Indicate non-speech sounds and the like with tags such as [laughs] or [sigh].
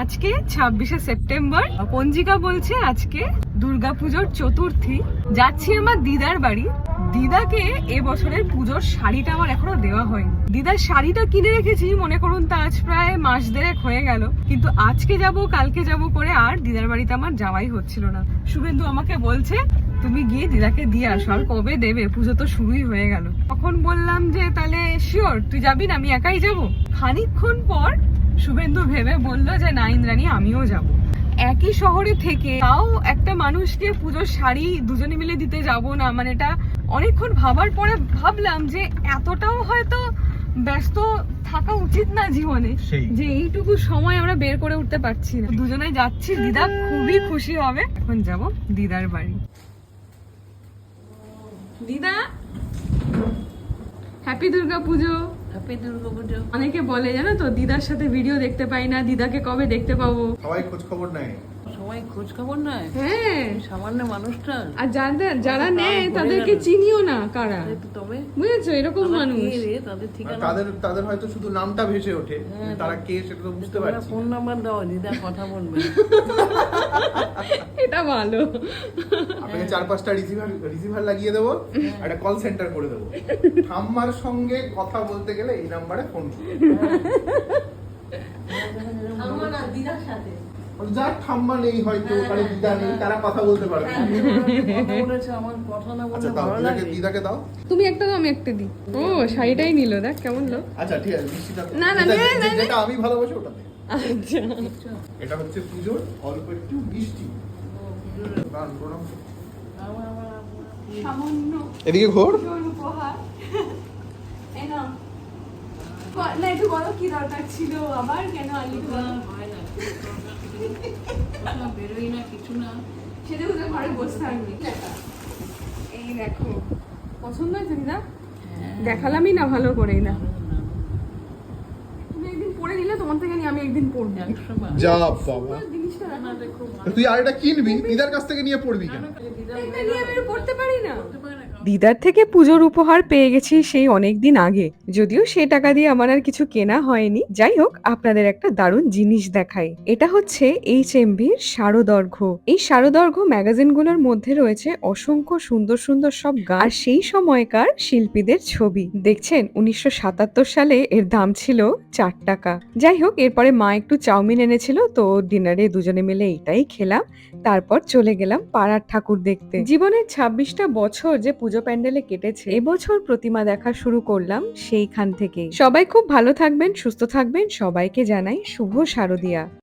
আজকে ছাব্বিশে সেপ্টেম্বর, পঞ্জিকা বলছে আজকে দুর্গাপুজোর চতুর্থী। যাচ্ছি আমার দিদার বাড়ি। দিদাকে এ বছরের পুজোর শাড়িটা আমার এখনও দেওয়া হয়নি। দিদার শাড়িটা কিনে রেখেছি, মনে করুন তা আজ প্রায় মাস দেড়েক হয়ে গেল। কিন্তু আজকে যাব, কালকে যাব করে আর দিদার বাড়িতে আমার যাওয়াই হচ্ছিল না। শুভেন্দু আমাকে বলছে, তুমি গিয়ে দিদাকে দিয়ে আসো, আর কবে দেবে? পুজো তো শুরুই হয়ে গেল। তখন বললাম যে, তাহলে শিওর তুই যাবি না? আমি একাই যাব? খানিকক্ষণ পর শুভেন্দু ভেবে বলল যে না ইন্দ্রাণী আমিও যাব। একই শহরে থেকে তাও একটা মানুষকে পুজোর শাড়ি দুজনে মিলে দিতে যাব না মানে এটা অনেকক্ষণ ভাবার পরে ভাবলাম যে এতটাও হয়তো ব্যস্ত থাকা উচিত না জীবনে যে এইটুকু সময় আমরা বের করে উঠতে পারছি না। দুজনে যাচ্ছি দিদা খুবই খুশি হবে। এখন যাব দিদার বাড়ি। দিদা? হ্যাপি দুর্গা পুজো হ্যাপি দুর্গাপুজো। অনেকে বলে, জানো তো, দিদার সাথে ভিডিও দেখতে পাই না, দিদাকে কবে দেখতে পাবো? সবাই খোঁজ খবর নেয়। সবাই খোঁজ খবর নয়? হ্যাঁ। সামান্য মানুষটা। আর যারা যারা নেয় তাদেরকে চিনিও না কারা। তবে বুঝেছ? এরকম মানুষ। তাদের ঠিকানা তাদের তাদের হয়তো শুধু নামটা ভেসে ওঠে। হ্যাঁ, তারা কে সেটা তো বুঝতে পারছি ফোন নাম্বার দাও দিদা কথা বলবে। [laughs] এটা ভালো। আপনাকে চার পাঁচটা রিসিভার রিসিভার লাগিয়ে দেবো একটা কল সেন্টার করে দেবো। ঠাম্মার সঙ্গে কথা বলতে গেলে এই নাম্বারে ফোন আমার দিদার সাথে। যার ঠাম্মা নেই হয়তো কারও দিদা নেই তারা কথা বলতে পারবে। আচ্ছা দাও দিদাকে দিদাকে দাও। তুমি একটা দাও আমি একটা দিই। ও শাড়িটাই নিল দেখ কেমন লোক। আচ্ছা ঠিক আছে মিষ্টিটা না, না, নে। যেটা আমি ভালোবাসি ওটা আচ্ছা। এটা হচ্ছে পুজোর অল্প একটু মিষ্টি। আমার সামান্য এদিকে ঘোর পুজোর উপহার এই নাও। ক- না একটু বলো কি দরকার ছিল আবার? কেন আনলি হয় না? বেরোই না কিছু না। সেটা বোধহয় ঘরে বসে থাকবি। এই দেখো পছন্দ হয়েছে না দেখালামই না ভালো করেই না। তুমি একদিন পরে নিলে তোমার থেকে নিয়ে আমি একদিন পরবো যা বাবা। তুই আর এটা কিনবি দিদার কাছ থেকে নিয়ে পড়বি কেন? এটা নিয়ে আমি পড়তে পারি না। দিদার থেকে পুজোর উপহার পেয়ে গেছি সেই অনেক দিন আগে। যদিও সে টাকা দিয়ে আমার আর কিছু কেনা হয়নি। যাই হোক আপনাদের একটা দারুণ জিনিস দেখাই। এটা হচ্ছে এইচ এমভির শারদর্ঘ্য এই শারদর্ঘ্য ম্যাগাজিনগুলোর মধ্যে রয়েছে অসংখ্য সুন্দর সুন্দর সব গান। আর সেই সময়কার শিল্পীদের ছবি। দেখছেন উনিশশো সাতাত্তর সালে এর দাম ছিল চার টাকা। যাই হোক এরপরে মা একটু চাউমিন এনেছিল তো ডিনারে দুজনে মিলে এইটাই খেলাম। তারপর চলে গেলাম পাড়ার ঠাকুর দেখতে। জীবনের ছাব্বিশটা বছর যে পুজো প্যান্ডেলে কেটেছে এবছর প্রতিমা দেখা শুরু করলাম সেইখান থেকে সবাই খুব ভালো থাকবেন, সুস্থ থাকবেন। সবাইকে জানাই শুভ শারদিয়া।